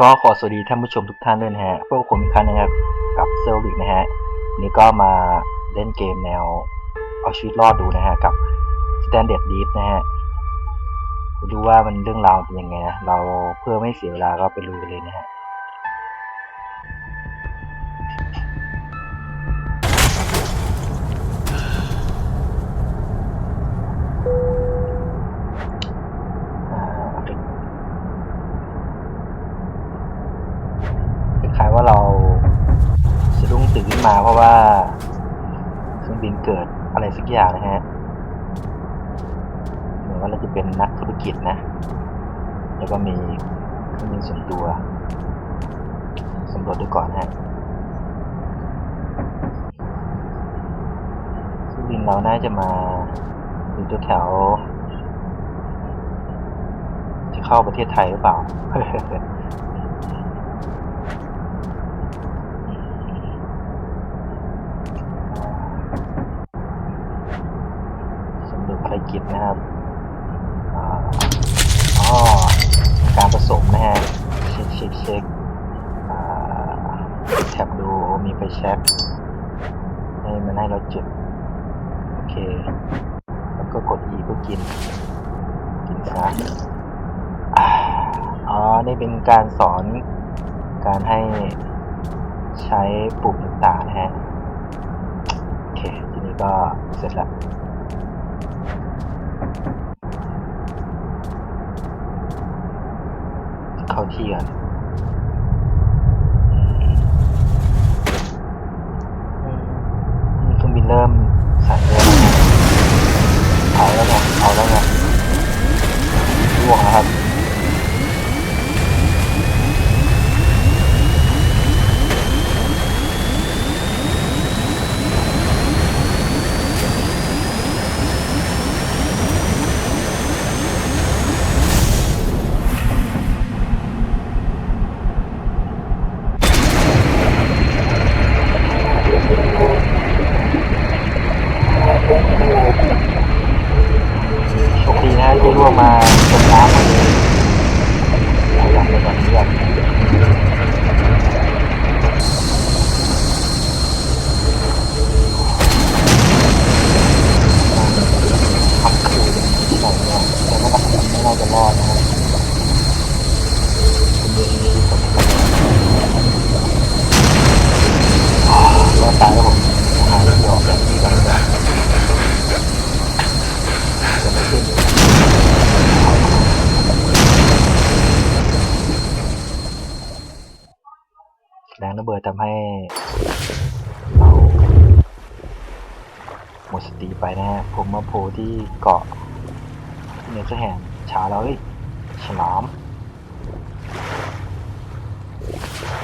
ก็ขอสวัสดีท่านผู้ชมทุกท่านด้วยนะฮะ พวกผมอีกครั้งนะครับกับเซลวิกนะฮะ นี่ก็มาเล่นเกมแนว เอาชีวิตรอดดูนะฮะ กับ Standard Deep นะฮะดูว่ามันเรื่องราวเป็นยังไงนะ เราเพื่อไม่เสียเวลาก็ไปดูกันเลยนะฮะ มา เพราะว่าเครื่องบินเกิดอะไรสักอย่างนะฮะเหมือนว่าเราจะเป็นนักธุรกิจนะ แล้วก็มีเครื่องบินส่วนตัวสำรวจดูก่อนฮะเครื่องบินเราน่าจะมาอยู่แถว จะเข้าประเทศไทยหรือเปล่า สำรวจภารกิจนะครับอาอ๋อ การผสมนะฮะ เช็คเช็คเช็คอ่าแท็บดูมีไฟแช็กให้มันให้เราจุด โอเค แล้วก็กด E เพื่อกิน กินซะอ่าอ๋อ นี่ เป็นการสอนการให้ใช้ปุ่มต่างๆนะฮะ โอเค ทีนี้ก็เสร็จแล้วเข้าที่ก่อนเครื่องบินเริ่มสั่นเรือแล้วนะเอาแล้วไงเอาแล้วไงล่วงแล้วครับ โชคดีนะที่ร่วงมาจมน้ำมาเลยเอาอย่างไปก่อนเพื่อนทำคือที่ไหนเนี่ยแต่ว่าไม่น่าจะรอดนะครับคุณดูนี่ผมรอดตายแล้วผมหาเรื่องออกจากที่ก่อนดีกว่าจะไม่ขึ้น แรงระเบิดทำให้เราหมดสติ ไปนะฮะผมมาโผล่ที่เกาะเนเธอร์แฮนด์ช้าแล้วเฮ้ยฉลาม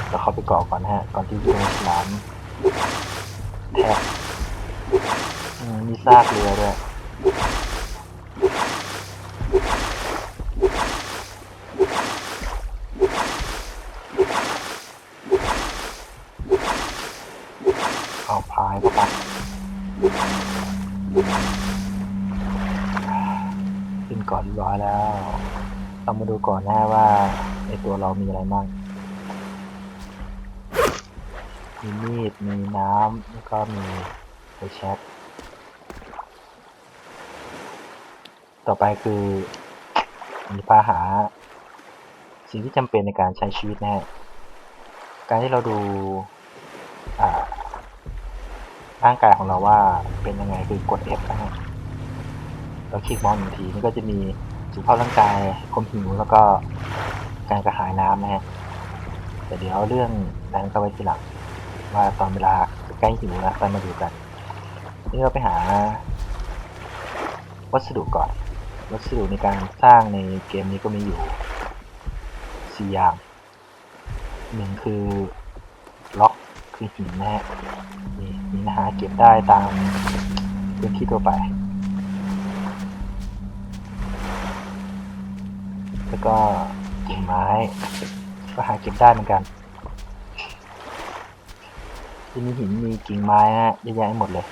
เราเข้าไปเกาะก่อนฮะก่อนที่จะโดนฉลามแทบมีซากเรือด้วย ร้อยแล้วเรามาดูก่อนหน้าว่าในตัวเรามีอะไรบ้างมีมีด มีน้ำ แล้วก็มีไฟแช็กต่อไปคือ มีพาหา สิ่งที่จำเป็นในการใช้ชีวิตแนะฮะการที่เราดูอ่าร่างกายของเราว่าเป็นยังไงคือกด F นะฮะเราคลิกมองหนึ่งทีนี่ก็จะมี สุขภาพร่างกายความหิวแล้วก็การกระหายน้ำนะฮะแต่เดี๋ยวเรื่องนั้นก็ไว้ทีหลังว่าตอนเวลาใกล้หิวนะเรามาดูกันนี่เราไปหา วัสดุก่อน วัสดุในการสร้างในเกมนี้ก็มีอยู่สี่อย่างหนึ่งคือล็อกคือหินนะฮะนี่นี่นะฮะเก็บได้ตามพื้นที่ทั่วไป แล้วก็กิ่งไม้ ก็หาเก็บได้เหมือนกัน ที่มีหินมีกิ่งไม้นะฮะเยอะแยะหมดเลย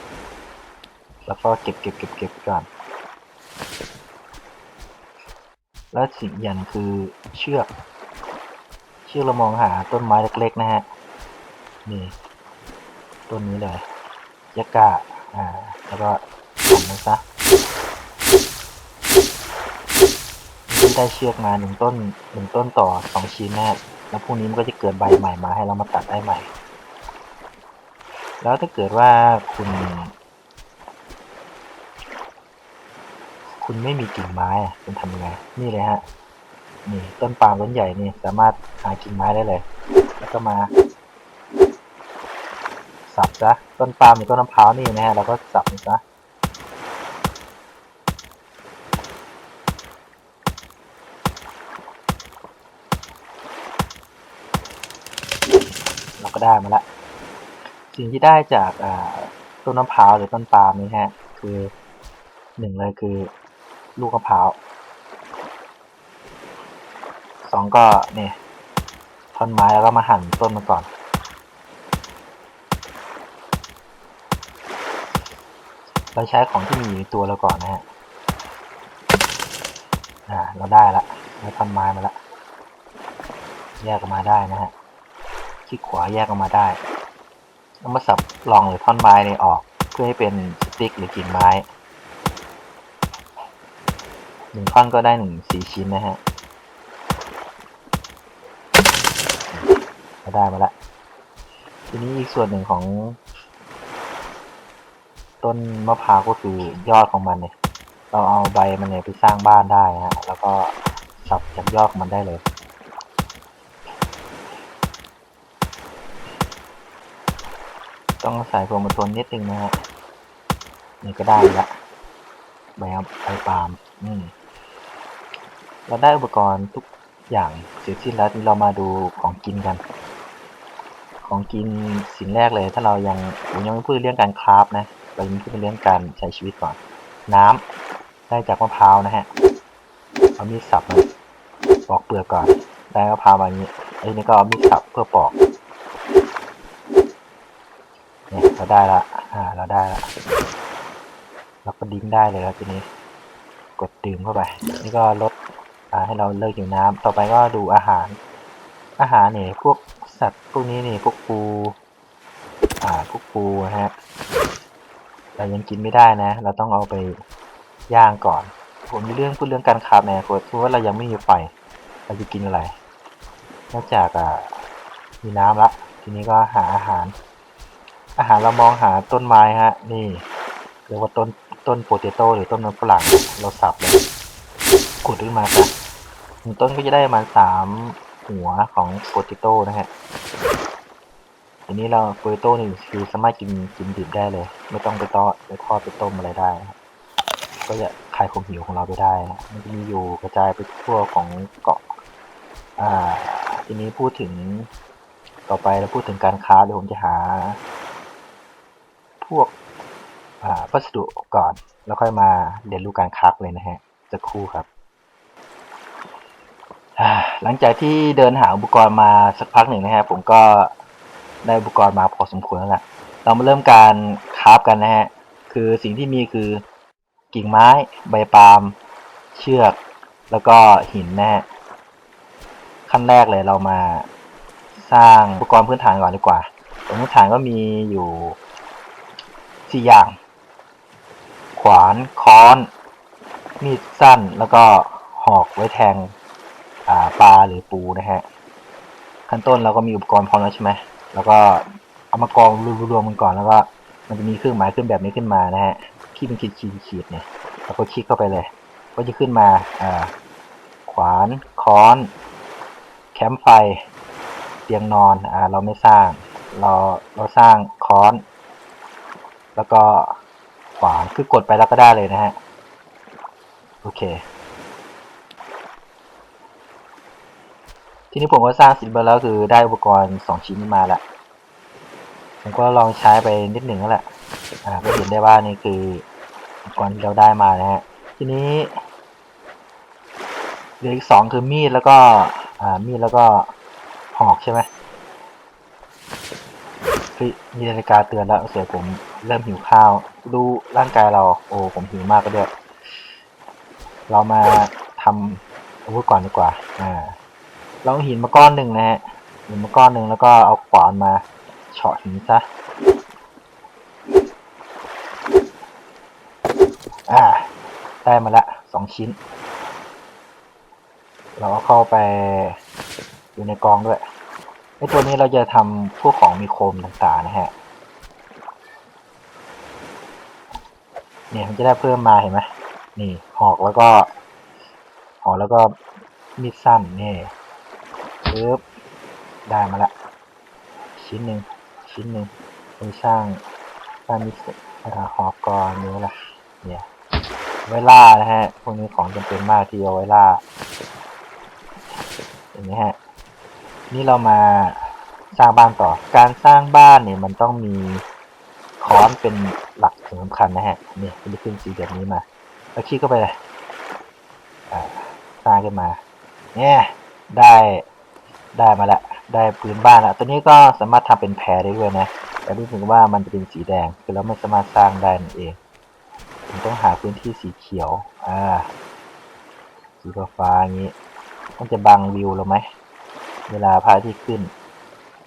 แล้วก็เก็บเก็บเก็บเก็บก่อน แล้วสิ่งอย่างคือเชือก เชื่อเรามองหาต้นไม้เล็กๆนะฮะ นี่ต้นนี้เลยยะกะอ่า แล้วก็ทำมันซะ ได้เชือกมาหนึ่งต้นหนึ่งต้นต่อสองชิ้นนะฮะแล้วพรุ่งนี้มันก็จะเกิดใบใหม่มาให้เรามาตัดได้ใหม่ แล้วถ้าเกิดว่าคุณ คุณไม่มีกิ่งไม้อะคุณทำยังไงนี่เลยฮะนี่ต้นปาล์มต้นใหญ่นี่สามารถหากิ่งไม้ได้เลย แล้วก็มาสับซะต้นปาล์มหรือต้นมะพร้าวนี่นะฮะเราก็สับซะ ก็ได้มาละ สิ่งที่ได้จากต้นมะพร้าวหรือต้นปาล์มนี่ฮะ คือหนึ่งเลยคือลูกมะพร้าวสองก็เนี่ยท่อนไม้แล้วก็มาหั่นต้นมันก่อน เราใช้ของที่มีอยู่ในตัวเราก่อนนะฮะอ่าเราได้ละเราทำไม้มาละแยกออกมาได้นะฮะ คลิกขวาแยกออกมาได้แล้วมาสับรองหรือท่อนไม้เนี่ยออก เพื่อให้เป็นสติ๊กหรือกิ่งไม้หนึ่งท่อนก็ได้หนึ่งสี่ชิ้นนะฮะเราได้มาละทีนี้อีกส่วนหนึ่งของ ต้นมะพร้าวก็คือยอดของมันเนี่ย เราเอาใบมันเนี่ยไปสร้างบ้านได้นะฮะแล้วก็สับจากยอดของมันได้เลย ต้องใส่โปรโมทนนิดนึงนะฮะนี่ก็ได้ละใบอัพใบปาล์มอืมเราได้อุปกรณ์ทุกอย่างเสร็จสิ้นแล้วเรามาดูของกินกัน ของกินสิ่งแรกเลย ถ้าเรายังผมยังไม่พูดเรื่องการคราฟนะเรายังพูดเรื่องการใช้ชีวิตก่อน น้ำได้จากมะพร้าวนะฮะเอามีดสับมันปอกเปลือกก่อนได้มะพร้าวมาอย่างนี้ไอ้นี่ก็เอามีดสับเพื่อปอก เราได้ละ อ่า เราได้ละ เราก็ดิ้งได้เลยครับทีนี้ กดดื่มเข้าไป นี่ก็ลด อ่า ให้เราเลิกหิวน้ำต่อไปก็ดูอาหาร อาหารเนี่ยพวกสัตว์พวกนี้นี่พวกปู อ่า พวกปูนะฮะ เรายังกินไม่ได้นะ เราต้องเอาไปย่างก่อน ผมมีเรื่องพูดเรื่องการคราฟในอนาคตเพราะว่าเรายังไม่มีไฟ เราจะกินอะไร นอกจากอ่ามีน้ำละ ทีนี้ก็หาอาหาร อาหารเรามองหาต้นไม้ฮะ นี่เรียกว่าต้นต้นโปเตโต้หรือต้นมันฝรั่งเราสับเลยขุดขึ้นมาซะหนึ่งต้นก็จะได้ประมาณสามหัวของโปเตโต้นะฮะทีนี้เราโปเตโต้นี่คือสามารถกินกินดิบได้เลย ไม่ต้องไปทอดไปทอดไปต้มอะไรได้ก็จะคลายความหิวของเราไปได้นะมันจะมีอยู่กระจายไปทั่วของเกาะ อ่า ทีนี้พูดถึงต่อไปเราพูดถึงการค้าเดี๋ยวผมจะหา พวกอ่าวัสดุก่อน แล้วค่อยมาเรียนรู้การค้าเลยนะฮะจะคู่ครับ หลังจากที่เดินหาอุปกรณ์มาสักพักหนึ่งนะฮะผมก็ได้อุปกรณ์มาพอสมควรแล้วล่ะเรามาเริ่มการคราฟกันนะฮะ คือสิ่งที่มีคือกิ่งไม้ ใบปาล์ม เชือก แล้วก็หินนะฮะ ขั้นแรกเลยเรามาสร้างอุปกรณ์พื้นฐานก่อนดีกว่า อุปกรณ์พื้นฐานก็มีอยู่ สี่อย่าง ขวานค้อน มีดสั้นแล้วก็หอกไว้แทงปลาหรือปูนะฮะขั้นต้นเราก็มีอุปกรณ์พร้อมแล้วใช่ไหมแล้วก็เอามากองรวมๆกันก่อนแล้วก็มันจะมีเครื่องหมายขึ้นแบบนี้ขึ้นมานะฮะที่เป็นขีดขีดขีดๆเนี่ยเราก็คลิกเข้าไปเลย ก็จะขึ้นมาอ่าขวานค้อน แคมป์ไฟ เตียงนอนอ่าเราไม่สร้าง เราเราสร้างค้อน แล้วก็ขวาคือกดไปแล้วก็ได้เลยนะฮะ โอเค ทีนี้ผมก็สร้างเสร็จไปแล้วคือได้อุปกรณ์สองชิ้นมาแล้วผมก็ลองใช้ไปนิดหนึ่งแล้วแหละอ่าก็เห็นได้ว่านี่คืออุปกรณ์ที่เราได้มานะฮะ ทีนี้เหลืออีกสองคือมีดแล้วก็ อ่า มีดแล้วก็หอกใช่ไหมมีนาฬิกาเตือนแล้วเสียผม เริ่มหิวข้าว ดูร่างกายเรา โอ้ผมหิวมากก็ด้วย เรามาทำอาวุธก่อนดีกว่า อ่า เราหินมาก้อนหนึ่งนะฮะหินมาก้อนหนึ่งแล้วก็เอาขวานมาเฉาะหินซะอ่าได้มาละสองชิ้น เราเอาเข้าไปอยู่ในกองด้วยไอตัวนี้เราจะทำพวกของมีโคมต่างๆนะฮะ นี่ยมันจะได้เพิ่มมาเห็นไหมนี่หอกแล้วก็หอกแล้วก็มีดสั้นนี่ปึ๊บได้มาละ ชิ้นหนึ่งชิ้นหนึ่งไปสร้างสร้างมีดหอกกรนี้ละเนี่ยไว้ล่านะฮะ พวกนี้ของจำเป็นมากที่เอาไว้ล่าอย่างนี้ฮะ นี่เรามาสร้างบ้านต่อ การสร้างบ้านเนี่ยมันต้องมีค้อนเป็น หลักสำคัญนะฮะเนี่ยเป็นขึ้นสีแบบนี้มาแล้วคลิกเข้าไปเลยสร้างขึ้นมาเนี่ยได้ได้มาแล้วได้พื้นบ้านแล้วตัวนี้ก็สามารถทำเป็นแพรได้ด้วยนะแต่รู้สึกว่ามันจะเป็นสีแดงคือเราไม่สามารถสร้างได้นั่นเองผมต้องหาพื้นที่สีเขียวอ่าสีฟ้าอย่างนี้มันจะบังวิวเราไหมเวลาพระอาทิตย์ขึ้น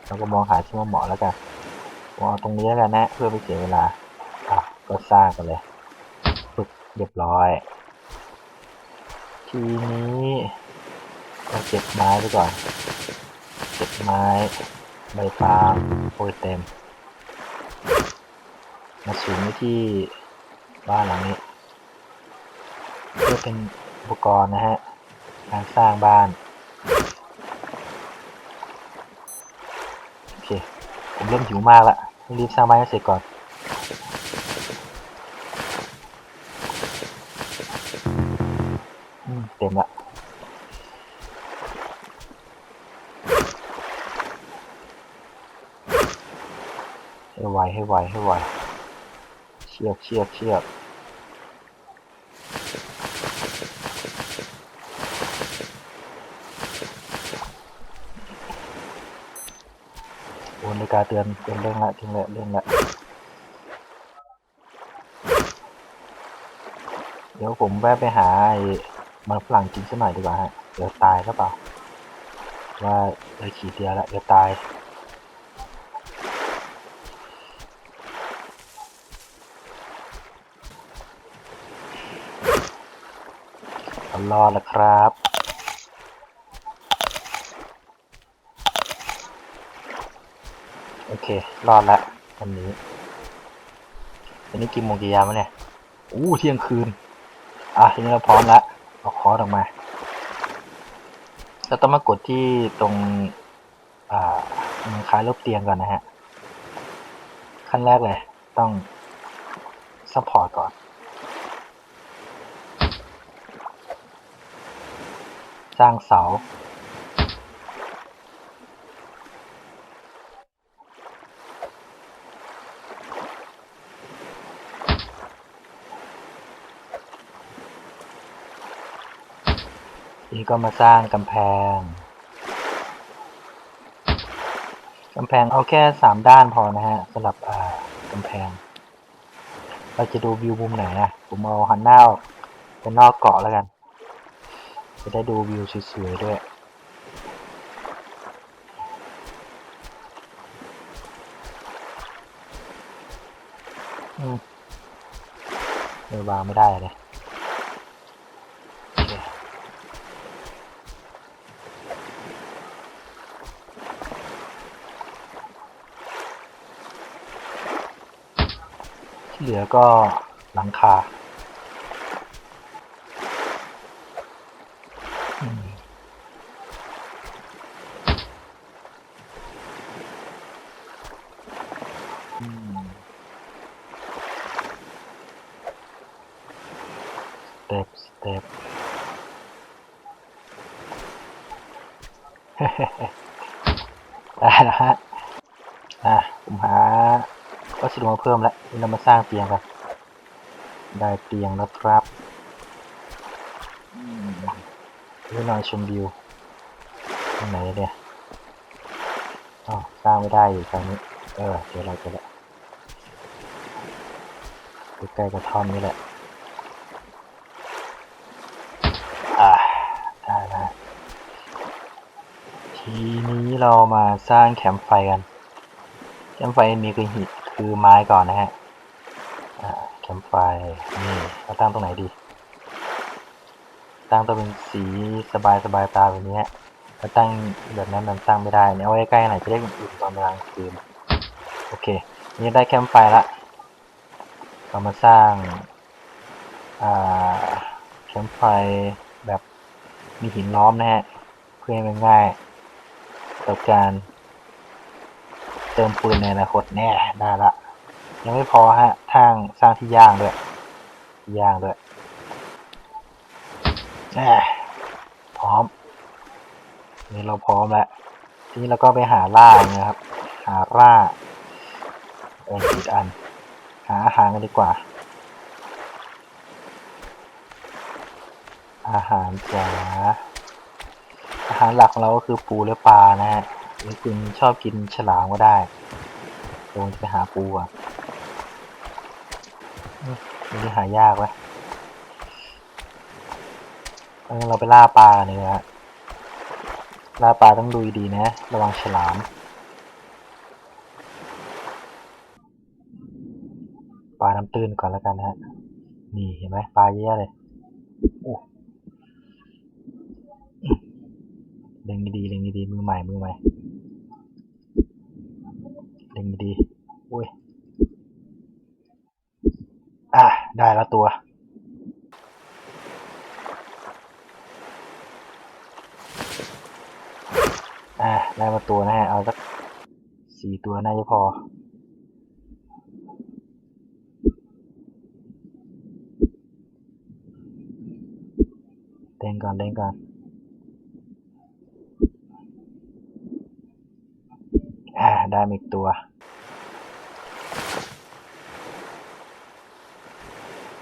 เราก็มองหาที่เหมาะแล้วกันผมอาตรงนี้แล้วกันนะ เพื่อไม่เสียเวลา ก็สร้างกันเลยปึ๊บเรียบร้อย ทีนี้เราเก็บไม้ไปก่อน เก็บไม้ใบปาล์มโอ้ยเต็ม มาสูงไว้ที่บ้านหลังนี้ เพื่อเป็นอุปกรณ์นะฮะ การสร้างบ้าน โอเค ผมเริ่มหิวมากละรีบสร้างบ้านให้เสร็จก่อน ให้ไวให้ไวเชือกเชือกเชือกโอนนาฬิกาเตือนเตือนเรื่องละทิ้งละเรื่องละเดี๋ยวผมแวะไปหาไอ้มันฝรั่งกินสักหน่อยดีกว่าฮะเดี๋ยวตายก็เปล่าว่าเลยขี่เดียวละเดี๋ยวตาย รอดแล้วครับ โอเค รอดละวันนี้วันนี้กี่โมงกี่ยามวะเนี่ยอู้เที่ยงคืน อะทีนี้เราพร้อมละเอาคอร์สออกมาเราต้องมากดที่ตรงอ่ามันคล้ายรูปเตียงก่อนนะฮะ ขั้นแรกเลย ต้องซัพพอร์ตก่อน สร้างเสา นี่ก็มาสร้างกำแพง กำแพงเอาแค่สามด้านพอนะฮะสำหรับกำแพง เราจะดูวิวมุมไหนอะผมเอาหันหน้าออกไปนอกเกาะแล้วกัน จะได้ดูวิวสวยๆด้วย อืมเออวางไม่ได้เลยที่เหลือก็หลังคา เต็ปสเต็ปได้แล้วฮะ อะผมหาวัสดุมาเพิ่มแล้วเรามาสร้างเตียงกัน ได้เตียงแล้วครับเพื่อนอนชมวิวตรงไหนเนี่ยอ๋อสร้างไม่ได้อยู่ตรงนี้ เออเดี๋ยวเราจะละใกล้กระท่อมนี่แหละ อ่าได้แล้ว ทีนี้เรามาสร้างแคมป์ไฟกัน แคมป์ไฟมีคือหินคือไม้ก่อนนะฮะแคมป์ไฟนี่เราตั้งตรงไหนดี ตั้งตัวเป็นสีสบายสบายตาแบบนี้ถ้าตั้งแบบนั้นมันตั้งไม่ได้เนี่ยเอาไว้ใกล้ๆหน่อยจะได้อุ่นตอนกลางคืนโอเค นี่ได้แคมป์ไฟละเรามาสร้างาแคมป์ไฟแบบมีหินล้อมนะฮะเพื่อให้มันง่าย ต่อการเติมปืนในอนาคตแน่ได้ละ ยังไม่พอฮะ ทางสร้างที่ย่างด้วยย่างด้วยแน่พร้อม นี่เราพร้อมแล้ว ทีนี้เราก็ไปหาล่านะครับ หาล่าเออผิดอัน หาอาหารกันดีกว่า อาหารจ๋า อาหารหลักของเราก็คือปูและปลานะฮะหรือคุณชอบกินฉลามก็ได้เดี๋ยวผมจะไปหาปูอะมันจะหายากไหมเออเราไปล่าปลากันเลยฮะล่าปลาต้องดูดีนะ ระวังฉลามปลาน้ำตื้นก่อนแล้วกันนะฮะ นี่เห็นไหมปลาเยอะเลยโอ้ เล็งดีเล็งดีมือใหม่มือใหม่เล็งดีอุ้ยอะได้แล้วตัว อะได้มาตัวนะฮะเอาสักสี่ตัวน่าจะพอเล่นก่อนเล่นก่อน อ่า ได้อีกตัว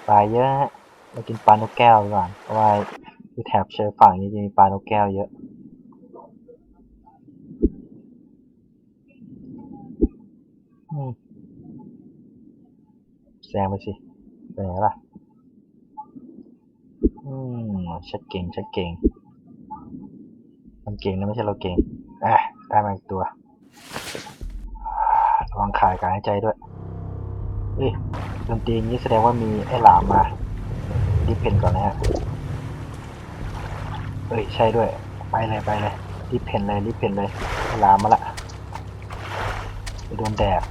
ปลาเยอะฮะมากินปลานกแก้วก่อนเพราะว่าอยู่แถบเชยฝั่งนี้จะมีปลานกแก้วเยอะแซงไปสิไปไหนล่ะ อืมชัดเก่งชัดเก่ง มันเก่งนะไม่ใช่เราเก่งอะได้มาอีกตัว วังขาดการหายใจด้วยเอ้ยดนตรีนี้แสดงว่ามีไอ้หลามมารีเพนก่อนนะฮะเอ้ยใช่ด้วย ไปเลยไปเลยรีเพนเลยรีเพนเลยไอ้หลามมาละไปโดนแดด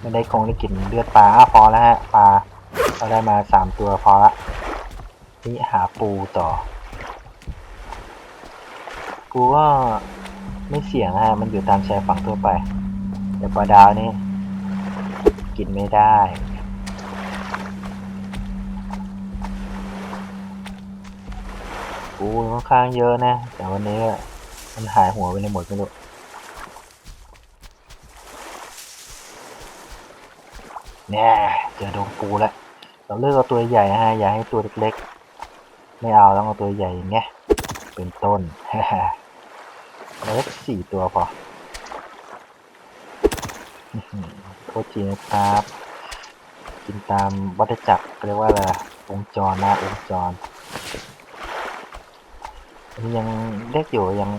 ไม่ได้คงได้กลิ่นเลือดปลาพอแล้วฮะปลาเราได้มาสามตัวพอละนี่หาปูต่อ กูก็ ไม่เสี่ยงฮะมันอยู่ตามชายฝั่งทั่วไป แต่ปลาดาวนี่กินไม่ได้ปูค่อนข้างเยอะนะ แต่วันนี้มันหายหัวไปในหมดไม่รู้แน่เจอดงปูแล้วเราเลือกเอาตัวใหญ่ฮะอย่าให้ตัวเล็กๆ ไม่เอาต้องเอาตัวใหญ่อย่างเงี้ยเป็นต้น เอาไว้สี่ตัวพอโทษทีนะครับ กินตามวัฏจักรเรียกว่าอะไรวงจรนะวงจรอันนี้ยังเล็กอยู่ยัง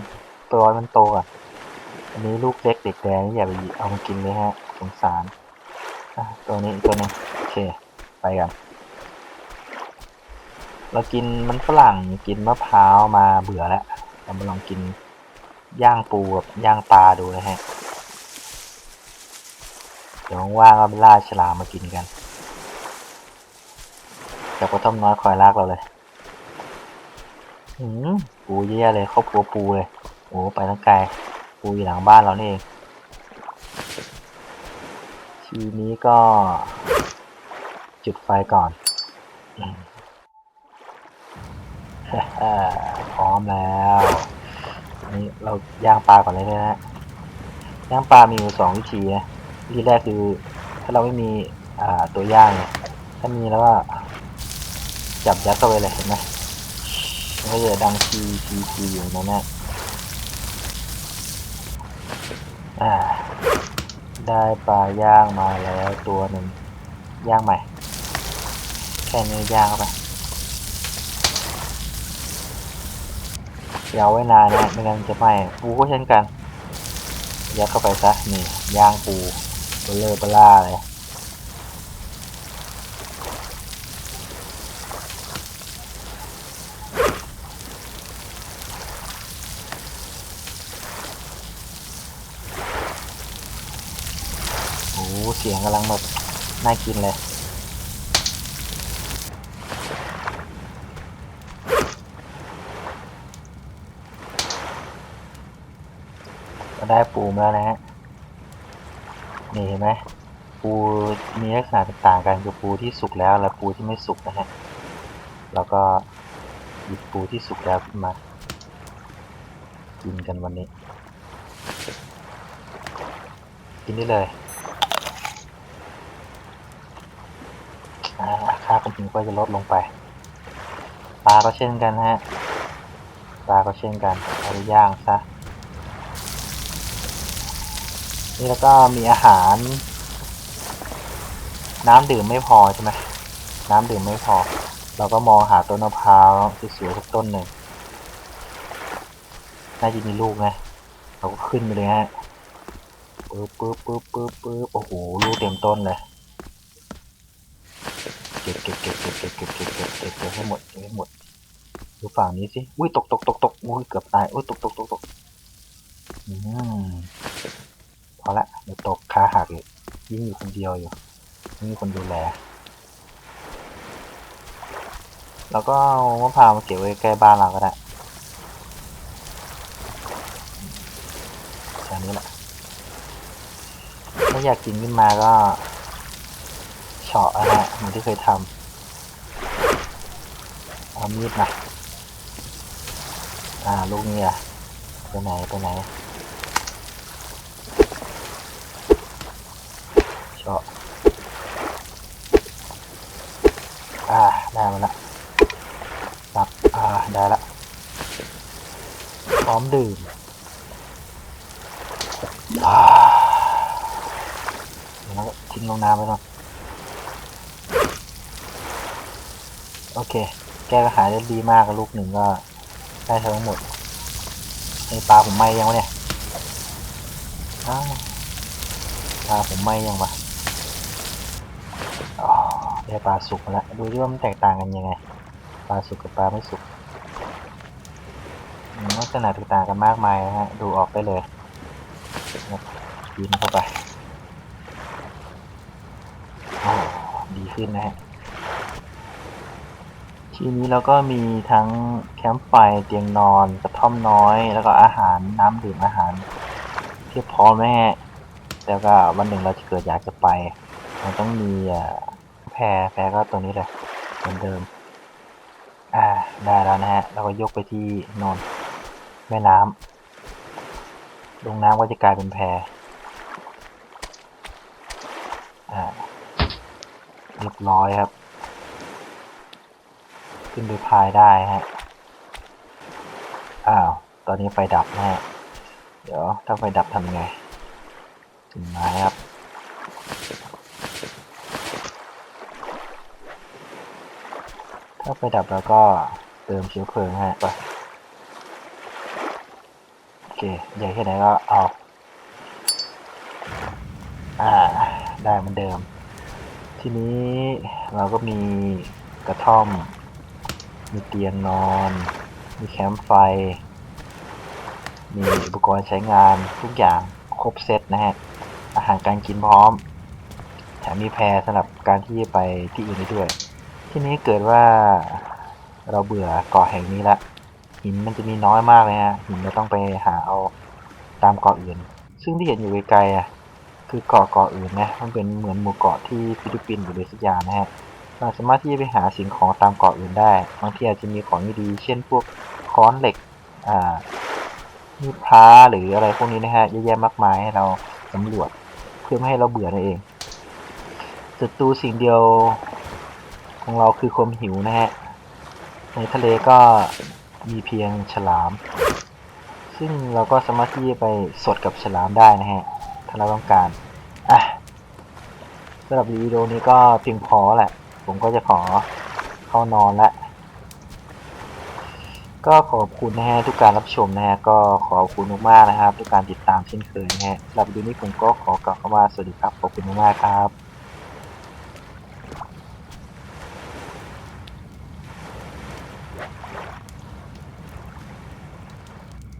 ตัวมันโตอะ อันนี้ลูกเล็กเด็กแดงนี่อย่าไปเอามากินเลยฮะสงสารตัวนี้ตัวนึงโอเค ไปกันเรากินมันฝรั่งกินมะพร้าวมาเบื่อแล้วเรามาลองกิน ย่างปูกับย่างปลาดูนะฮะ เดี๋ยวว่างๆก็ไปล่าฉลามมากินกันจากกระท่มน้อยคอยลากเราเลยหืมปูเยี่ยเลยครอบครัวปูเลยโอ้ไปตั้งไกลปูอยู่หลังบ้านเราเนี่เองทีนี้ก็ จุดไฟก่อนอพร้อมแล้ว นี่เราย่างปลาก่อนเลยนะฮะย่างปลามีอยู่สองวิธีนะวิธีแรกคือถ้าเราไม่มีอ่าตัวย่างเนี่ยถ้ามีแล้วก็จับยัดเข้าไปเลยเห็นไหมมันก็จะดังทีทีทีอยู่นั่นแหละอ่า ได้ปลาย่างมาแล้วตัวหนึ่งย่างใหม่ แค่นี้ย่างเข้าไป อย่าเอาไว้นานนะไม่งั้นจะไหม้ปูก็เช่นกัน ยัดเข้าไปซะนี่ย่างปูเบลเลอร์เบล่าเลยโอ้เสียงกำลังแบบน่ากินเลย ก็ได้ปูมาแล้วนะฮะนี่เห็นไหมปูมีลักษณะต่างกันคือปูที่สุกแล้วและปูที่ไม่สุกนะฮะแล้วก็หยิบปูที่สุกแล้วขึ้นมากินกันวันนี้ กินได้เลยอ่าค่าความจริงก็จะลดลงไปปลาก็เช่นกันฮะปลาก็เช่นกันเอาไปย่างซะ นี่แล้วก็มีอาหาร น้ำดื่มไม่พอใช่ไหมน้ำดื่มไม่พอ เราก็มองหาต้นมะพร้าวสวยๆสักต้นหนึ่งน่าจะมีลูกนะเราก็ขึ้นไปเลยฮะปึ๊บปึ๊บปึ๊บปึ๊บปึ๊บโอ้โหลูกเต็มต้นเลยเก็บเก็บเก็บเก็บเก็บเก็บเก็บเก็บเก็บเก็บให้หมดเก็บให้หมดดูฝั่งนี้สิอุ้ยตกตกตกตกอุ้ยเกือบตายอุ้ยตกตกตกตกอืม พอละเดี๋ยวตกขาหักอีกยิ่งอยู่คนเดียวอยู่ไม่มีคนดูแล แล้วก็เอามะพร้าวมาเก็บไว้ใกล้บ้านเราก็ได้แค่นี้แหละถ้าอยากกินขึ้นมาก็เฉาะนะฮะเหมือนที่เคยทำเอามีดมาอ่าลูกนี้อะไปไหนไปไหน เฉาะอ่า ได้มาละรับอ่า ได้ละ พร้อมดื่มแล้วก็ทิ้งลงน้ำไปก่อนโอเค แก้กระหายได้ดีมากลูกหนึ่งก็ ได้ทั้งหมดไอปลาผมไหมยังวะเนี่ยปลาผมไหมยังวะ ได้ปลาสุกมาแล้วดูดิว่ามันแตกต่างกันยังไง ปลาสุกกับปลาไม่สุกลักษณะแตกต่างกันมากมายนะฮะ ดูออกได้เลยนะกินเข้าไปดีขึ้นนะฮะ ทีนี้เราก็มีทั้งแคมป์ไฟเตียงนอนกระท่อมน้อย แล้วก็อาหารน้ำดื่มอาหารเพียบพร้อมแม่แล้วก็วันหนึ่งเราจะเกิดอยากจะไป มันต้องมี เอ่อแพแพก็ตัวนี้เลยเหมือนเดิม อ่าได้แล้วนะฮะเราก็ยกไปที่นนแม่น้ำลงน้ำก็จะกลายเป็นแพอ่าเรียบร้อยครับ ขึ้นไปพายได้ฮะอ้าวตอนนี้ไฟดับนะฮะเดี๋ยวถ้าไฟดับทำไงถึงไม้ครับ ถ้าไฟดับแล้วก็เติมเชื้อเพลิงฮะไปโอเคใหญ่แค่ไหนก็เอาอ่า ได้เหมือนเดิม ทีนี้เราก็มีกระท่อม มีเตียงนอน มีแคมป์ไฟ มีอุปกรณ์ใช้งานทุกอย่างครบเซตนะฮะ อาหารการกินพร้อม แถมมีแพรสำหรับการที่จะไปที่อื่นได้ด้วย ทีนี้เกิดว่าเราเบื่อเกาะแห่งนี้ละหินมันจะมีน้อยมากเลยฮะหินเราต้องไปหาเอาตามเกาะอื่น ซึ่งที่เห็นอยู่ไกลๆอะคือเกาะเกาะอื่นนะมันเป็นเหมือนหมู่เกาะที่ฟิลิปปินส์หรืออะไรสักอย่างนะฮะเราสามารถที่จะไปหาสิ่งของตามเกาะอื่นได้บางทีอาจจะมีของดีๆเช่นพวกค้อนเหล็กอ่ามีพระหรืออะไรพวกนี้นะฮะเยอะแยะมากมายให้เราสำรวจเพื่อไม่ให้เราเบื่อนั่นเองศัตรูสิ่งเดียว ของเราคือความหิวนะฮะ ในทะเลก็มีเพียงฉลาม ซึ่งเราก็สามารถที่จะไปสดกับฉลามได้นะฮะ ถ้าเราต้องการ อะสำหรับวิดีโอนี้ก็เพียงพอแหละ ผมก็จะขอเข้านอนละก็ขอบคุณนะฮะทุกการรับชมนะฮะก็ขอบคุณมากๆนะครับทุกการติดตามเช่นเคยนะฮะสำหรับวันนี้ผมก็ขอกล่าวคำว่าสวัสดีครับขอบคุณมากๆครับ